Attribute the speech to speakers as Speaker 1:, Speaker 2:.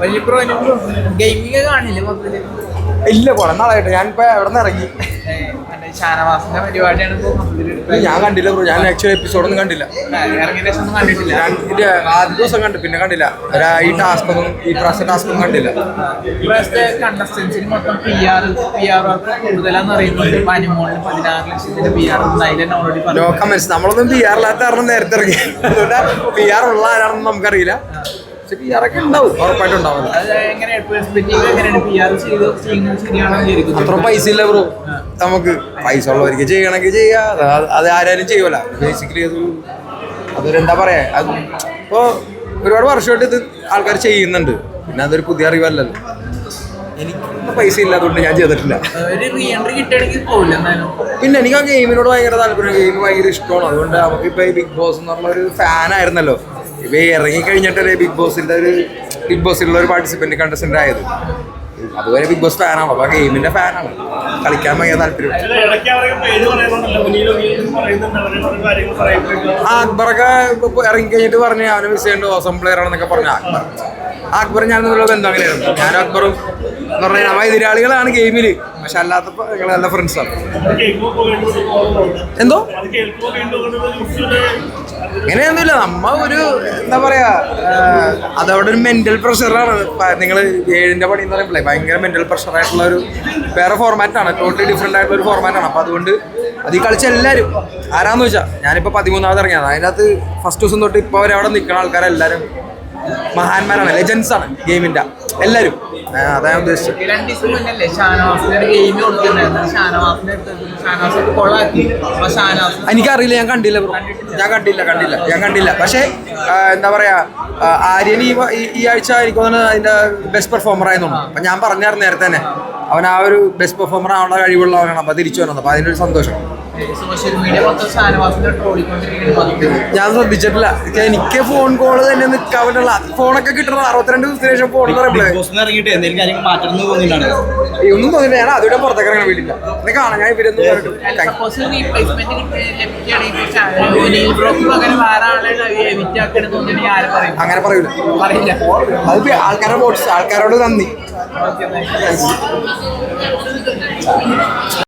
Speaker 1: വലിയ pro gaming കാണില്ലേ മൊത്തത്തിൽ?
Speaker 2: ഇല്ല കുറെ നാളായിട്ട്. ഞാനിപ്പോ എവിടെ നിന്ന് ഇറങ്ങി
Speaker 1: ഷാനവാസിന്റെ പരിപാടിയാണ്
Speaker 2: ഞാൻ കണ്ടില്ല ബ്രോ ഞാൻ ആക്ച്വലി കണ്ടില്ല.
Speaker 1: ശേഷം ഒന്നും
Speaker 2: ഞാൻ ഇതിന്റെ ആദ്യ ദിവസം കണ്ടു പിന്നെ കണ്ടില്ല. ഈ ടാസ്ക് ഒന്നും ഈ പ്രാവശ്യത്തെ ടാസ്ക് ഒന്നും കണ്ടില്ല.
Speaker 1: ഇപ്രാവശ്യത്തെ കണ്ടസ്റ്റൻസിന് മൊത്തം P R P R work കൂടുതലാന്ന് അറിയുന്നുണ്ട് പനിമോളിന് പതിനാറ് ലക്ഷത്തിന്റെ പി ആർ അതിൽ ഓൾറെഡി
Speaker 2: നമ്മളൊന്നും പി ആറില്ലാത്ത കാരണം നേരത്തെ ഇറങ്ങി. അതുകൊണ്ട് പി ആർ ഉള്ള ആരാണെന്ന് നമുക്കറിയില്ല. ഉണ്ടാവും ഉറപ്പായിട്ടും ഉണ്ടാവും അത്ര പൈസ ഇല്ല ബ്രോ നമുക്ക് പൈസ ഉള്ളവർക്ക് ചെയ്യണമെങ്കിൽ ചെയ്യാം. അത് ആരാലും ചെയ്യൂല ബേസിക്കലി അത് അതൊരു എന്താ പറയാ അത് ഒരുപാട് വർഷമായിട്ട് ഇത് ആൾക്കാർ ചെയ്യുന്നുണ്ട്. പിന്നെ അതൊരു പുതിയ അറിവല്ലല്ലോ. എനിക്ക് പൈസ ഇല്ലാത്തതുകൊണ്ട് ഞാൻ ചെയ്തിട്ടില്ല. പിന്നെ എനിക്ക് ആ ഗെയിമിനോട് ഭയങ്കര താല്പര്യം ഗെയിം ഭയങ്കര ഇഷ്ടമാണ്. അതുകൊണ്ട് നമുക്ക് ഇപ്പൊ ബിഗ് ബോസ് എന്ന് പറഞ്ഞ ഒരു ഫാൻ ആയിരുന്നല്ലോ. ഇപ്പൊ ഇറങ്ങിക്കഴിഞ്ഞിട്ടല്ലേ ഇറങ്ങി കഴിഞ്ഞിട്ടല്ലേ ബിഗ് ബോസിന്റെ ഒരു ബിഗ് ബോസിലുള്ള ഒരു പാർട്ടിസിപ്പന്റ് കണ്ടസ്റ്റന്റ് ആയത്. അതുവരെ ബിഗ് ബോസ് ഫാനാണ് അപ്പൊ ഗെയിമിന്റെ ഗെയിമിന്റെ ഫാനാണ് കളിക്കാൻ ഭയങ്കര താല്പര്യം. ആ അക്ബറൊക്കെ ഇപ്പൊ ഇറങ്ങി കഴിഞ്ഞിട്ട് പറഞ്ഞു അവനെ മിസ് ചെയ്യേണ്ട ഓസം പ്ലെയർ ആണെന്നൊക്കെ പറഞ്ഞു. അക്ബർ. അക്ബർ ഞാൻ എന്നുള്ള ബന്ധം അങ്ങനെയായിരുന്നു. ഞാനും അക്ബറും എന്ന് പറഞ്ഞാൽ നമ്മൾ എതിരാളികളാണ് ഗെയിമിൽ പക്ഷെ അല്ലാത്തപ്പോ ഞങ്ങൾ നല്ല ഫ്രണ്ട്സാണ് എന്തോ? അങ്ങനെയൊന്നുമില്ല നമ്മ ഒരു എന്താ പറയാ അതവിടെ ഒരു മെന്റൽ പ്രഷറാണ് നിങ്ങൾ ഏഴിന്റെ പണി എന്ന് പറയുമ്പോൾ ഭയങ്കര മെന്റൽ പ്രഷർ ആയിട്ടുള്ള ഒരു വേറെ ഫോർമാറ്റാണ് ടോട്ടലി ഡിഫറെന്റ് ആയിട്ടുള്ള ഒരു ഫോർമാറ്റാണ് ആണ്. അപ്പൊ അതുകൊണ്ട് അത് ഈ കളിച്ച എല്ലാവരും ആരാന്ന് വെച്ചാൽ ഞാനിപ്പോ പതിമൂന്നാമത് ഇറങ്ങിയത്. അതിനകത്ത് ഫസ്റ്റ് ദിവസം തൊട്ട് ഇപ്പോൾ അവരവിടെ അവിടെ നിൽക്കുന്ന ആൾക്കാരെല്ലാവരും മഹാന്മാരാണ് ലെജൻസ് ആണ് ഗെയിമിന്റെ. എല്ലാവരും അതാ ഞാൻ ഉദ്ദേശിച്ചത്
Speaker 1: രണ്ട് ദിവസം മുന്നല്ലേ ഷാനവാസിന്റെ ഒരു ഗെയിം കൊടുത്തിട്ടുണ്ടായിരുന്നു? ഷാനവാസിന്റെ അടുത്ത് ഷാനവാസ് കൊളാക്കി അപ്പൊ ഷാനവാസ്
Speaker 2: എനിക്കറിയില്ല ഞാൻ കണ്ടില്ല ബ്രോ ഞാൻ കണ്ടില്ല കണ്ടില്ല ഞാൻ കണ്ടില്ല. പക്ഷേ ആ, എന്താ പറയാ ആ, ആര്യൻ ഈ വ- ഈ- ഈ ആഴ്ച എനിക്ക് തോന്നുന്നത് അതിന്റെ ബെസ്റ്റ് പെർഫോമർ ആയിരുന്നു അപ്പൊ ഞാൻ പറഞ്ഞായിരുന്നു നേരത്തെ തന്നെ. അവൻ ആ ഒരു ബെസ്റ്റ് പെർഫോമർ ആവാനുള്ള കഴിവുള്ളവനാണ്. അപ്പൊ തിരിച്ചു വന്നത്. അപ്പൊ അതിനൊരു സന്തോഷം. ഞാൻ ശ്രദ്ധിച്ചിട്ടില്ല. എനിക്ക് ഫോൺ കോൾ തന്നെ നിൽക്കാൻ ഫോണൊക്കെ കിട്ടണം അറുപത്തിരണ്ട് ദിവസത്തിന് ശേഷം ഫോൺ ഒന്നും തോന്നില്ല ഞാൻ അതുകൂടെ പുറത്തേക്ക് ഇറങ്ങാൻ എന്നെ കാണാൻ ഞാൻ ഇവരൊന്നും അങ്ങനെ പറയൂല.
Speaker 1: പറയില്ല.
Speaker 2: അത് ആൾക്കാരെ ആൾക്കാരുടെ വോട്ട്സ് ആൾക്കാരോട് നന്ദി.